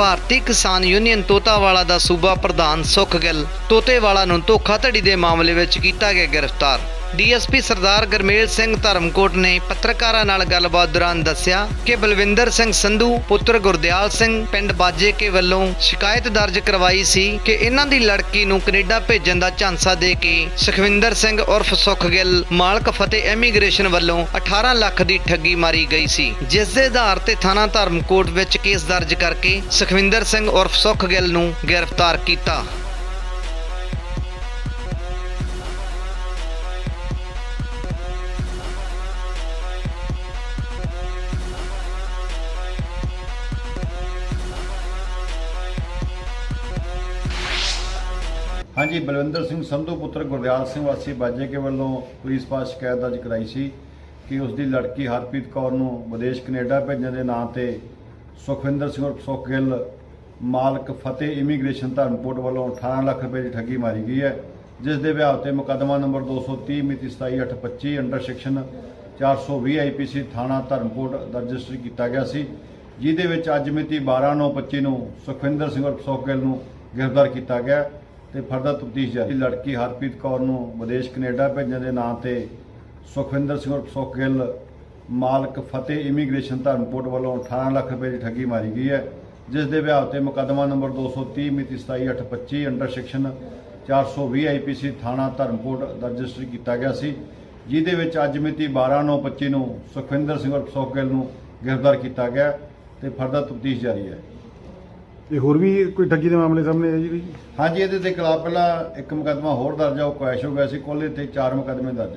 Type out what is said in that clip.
ਭਾਰਤੀ ਕਿਸਾਨ ਯੂਨੀਅਨ ਤੋਤਾਵਾਲਾ ਦਾ ਸੂਬਾ ਪ੍ਰਧਾਨ ਸੁਖ ਗਿੱਲ ਤੋਤੇਵਾਲਾ ਨੂੰ ਧੋਖਾਧੜੀ ਦੇ ਮਾਮਲੇ ਵਿੱਚ ਕੀਤਾ ਗਿਆ ਗ੍ਰਿਫਤਾਰ। ਡੀਐਸਪੀ ਸਰਦਾਰ ਗਰਮੇਲ ਸਿੰਘ ਧਰਮਕੋਟ ਨੇ ਪੱਤਰਕਾਰਾਂ ਨਾਲ ਗੱਲਬਾਤ ਦੌਰਾਨ ਦੱਸਿਆ ਕਿ ਬਲਵਿੰਦਰ ਸਿੰਘ ਸੰਧੂ, ਪੁੱਤਰ ਗੁਰਦਿਆਲ ਸਿੰਘ, ਪਿੰਡ ਬਾਜੇ ਕੇ ਵੱਲੋਂ ਸ਼ਿਕਾਇਤ ਦਰਜ ਕਰਵਾਈ ਸੀ ਕਿ ਇਹਨਾਂ ਦੀ ਲੜਕੀ ਨੂੰ ਕੈਨੇਡਾ ਭੇਜਣ ਦਾ ਝਾਂਸਾ ਦੇ ਕੇ ਸੁਖਵਿੰਦਰ ਸਿੰਘ ਉਰਫ ਸੁਖਗਿੱਲ, ਮਾਲਕ ਫਤਿਹ ਐਮੀਗ੍ਰੇਸ਼ਨ ਵੱਲੋਂ 18 ਲੱਖ ਦੀ ਠੱਗੀ ਮਾਰੀ ਗਈ ਸੀ, ਜਿਸ ਦੇ ਆਧਾਰ ਤੇ ਥਾਣਾ ਧਰਮਕੋਟ ਵਿੱਚ ਕੇਸ ਦਰਜ ਕਰਕੇ ਸੁਖਵਿੰਦਰ ਸਿੰਘ ਉਰਫ ਸੁਖਗਿੱਲ ਨੂੰ ਗ੍ਰਿਫਤਾਰ ਕੀਤਾ। ਹਾਂਜੀ, ਬਲਵਿੰਦਰ ਸਿੰਘ ਸੰਧੂ ਪੁੱਤਰ ਗੁਰਦਿਆਲ ਸਿੰਘ ਵਾਸੀ ਬਾਜੇ ਕੇ ਵੱਲੋਂ ਪੁਲਿਸ ਪਾਸ ਸ਼ਿਕਾਇਤ ਦਰਜ ਕਰਾਈ ਸੀ ਕਿ ਉਸ ਦੀ ਲੜਕੀ ਹਰਪ੍ਰੀਤ ਕੌਰ ਨੂੰ ਵਿਦੇਸ਼ ਕੈਨੇਡਾ ਭੇਜਣ ਦੇ ਨਾਂ ਤੇ ਸੁਖਵਿੰਦਰ ਸਿੰਘ ਉਰਫ ਸੁਖ ਮਾਲਕ ਫਤਿਹ ਇਮੀਗ੍ਰੇਸ਼ਨ ਧਰਮਕੋਟ ਵੱਲੋਂ 18 ਲੱਖ ਰੁਪਏ ਦੀ ਠੱਗੀ ਮਾਰੀ ਗਈ ਹੈ, ਜਿਸ ਦੇ ਵਿਆਹ ਤੇ ਮੁਕੱਦਮਾ ਨੰਬਰ 230 ਮਿਤੀ 27825 ਅੰਡਰ ਸੈਕਸ਼ਨ 420 ਆਈਪੀਸੀ ਥਾਣਾ ਧਰਮਕੋਟ ਦਰਜ ਰਜਿਸਟਰ ਕੀਤਾ ਗਿਆ ਸੀ, ਜਿਹਦੇ ਵਿੱਚ ਅੱਜ ਮਿਤੀ 12/9/25 ਨੂੰ ਸੁਖਵਿੰਦਰ ਸਿੰਘ ਉਰਫ ਸੁਖ ਨੂੰ ਗ੍ਰਿਫਤਾਰ ਕੀਤਾ ਗਿਆ। ਤੇ ਫਰਦਾ ਤਫਤੀਸ਼ ਜਾਰੀ। ਲੜਕੀ ਹਰਪ੍ਰੀਤ ਕੌਰ ਨੂੰ ਵਿਦੇਸ਼ ਕੈਨੇਡਾ ਭੇਜਣ ਦੇ ਨਾਂ ਤੇ ਸੁਖਵਿੰਦਰ ਸਿੰਘ ਉਰਫ ਸੁਖ ਗਿੱਲ ਮਾਲਕ ਫਤਿਹ ਇਮੀਗ੍ਰੇਸ਼ਨ ਧਰਮਕੋਟ ਵੱਲੋਂ 18 ਲੱਖ ਰੁਪਏ ਦੀ ਠੱਗੀ ਮਾਰੀ ਗਈ ਹੈ, ਜਿਸ ਦੇ ਵਿਆਹ ਤੇ ਮੁਕੱਦਮਾ ਨੰਬਰ 230 ਮਿਤੀ 27825 ਅੰਡਰ ਸੈਕਸ਼ਨ 420 ਆਈਪੀਸੀ ਥਾਣਾ ਧਰਮਕੋਟ ਦਰਜ ਰਜਿਸਟਰ ਕੀਤਾ ਗਿਆ ਸੀ, ਜਿਹਦੇ ਵਿੱਚ ਅੱਜ ਮਿਤੀ 12/9/25 ਨੂੰ ਸੁਖਵਿੰਦਰ ਸਿੰਘ ਉਰਫ ਸੁਖ ਨੂੰ ਗ੍ਰਿਫਤਾਰ ਕੀਤਾ ਗਿਆ ਤੇ ਫਰਦਾ ਤਫਤੀਸ਼ ਜਾਰੀ ਹੈ। ਤੇ ਹੋਰ ਵੀ ਕੋਈ ਠੱਗੀ ਦੇ ਮਾਮਲੇ ਸਾਹਮਣੇ ਆਏ ਜੀ ਕੋਈ? ਹਾਂਜੀ, ਇਹਦੇ ਤੇ ਖਿਲਾਫ ਪਹਿਲਾਂ ਇੱਕ ਮੁਕੱਦਮਾ ਹੋਰ ਦਰਜ ਆ, ਉਹ ਕੁਐਸ਼ ਹੋ ਗਿਆ ਸੀ, ਕੁੱਲ ਇੱਥੇ ਚਾਰ ਮੁਕੱਦਮੇ ਦਰਜ